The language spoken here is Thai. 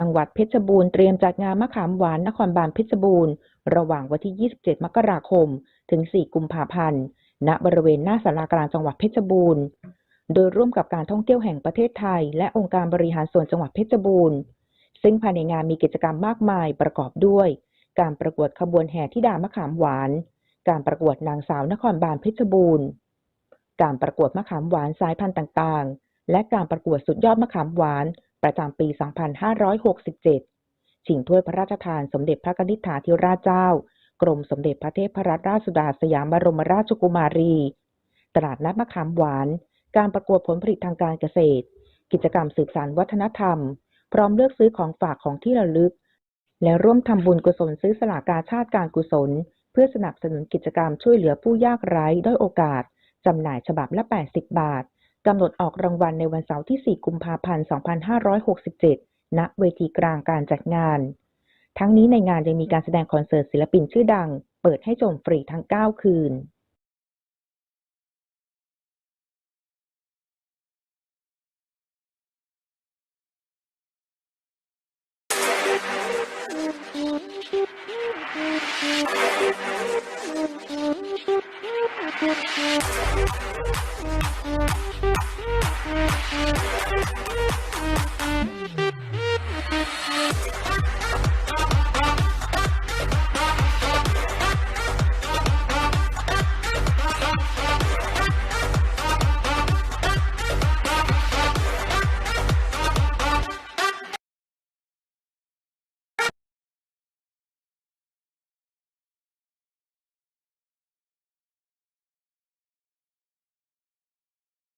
จังหวัดเพชรบูรณ์เตรียมจัดงานมะขามหวานนครบาลเพชรบูรณ์ ระหว่างวันที่ 27 มกราคม ถึง 4 กุมภาพันธ์ ณ บริเวณหน้าศาลากลางจังหวัดเพชรบูรณ์ โดยร่วมกับการท่องเที่ยวแห่งประเทศไทย และองค์การบริหารส่วนจังหวัดเพชรบูรณ์ ซึ่งภายในงานมีกิจกรรมมากมายประกอบด้วย การประกวดขบวนแห่ธิดามะขามหวาน การประกวดนางสาวนครบาลเพชรบูรณ์ การประกวดมะขามหวานสายพันธุ์ต่างๆ และการประกวดสุดยอดมะขามหวาน ประจำปี 2567 ชิงถ้วยพระราชทานสมเด็จพระนิษฐาธิราชเจ้า กรมสมเด็จพระเทพรัตนราชสุดาสยามบรมราชกุมารี ตลาดนัดมะขามหวาน การประกวดผลผลิตทางการเกษตร กิจกรรมสืบสานวัฒนธรรม พร้อมเลือกซื้อของฝากของที่ระลึก และร่วมทำบุญกุศลซื้อสลากกาชาติการกุศล เพื่อสนับสนุนกิจกรรมช่วยเหลือผู้ยากไร้ด้อยโอกาสจำหน่ายฉบับละ 80 บาท กำหนดออกรางวัลในวันเสาร์ที่ 4 กุมภาพันธ์ 2567 ณ เวทีกลางการจัดงาน ทั้งนี้ในงานยังมีการแสดงคอนเสิร์ตศิลปินชื่อดัง เปิดให้ชมฟรีทั้ง 9 คืน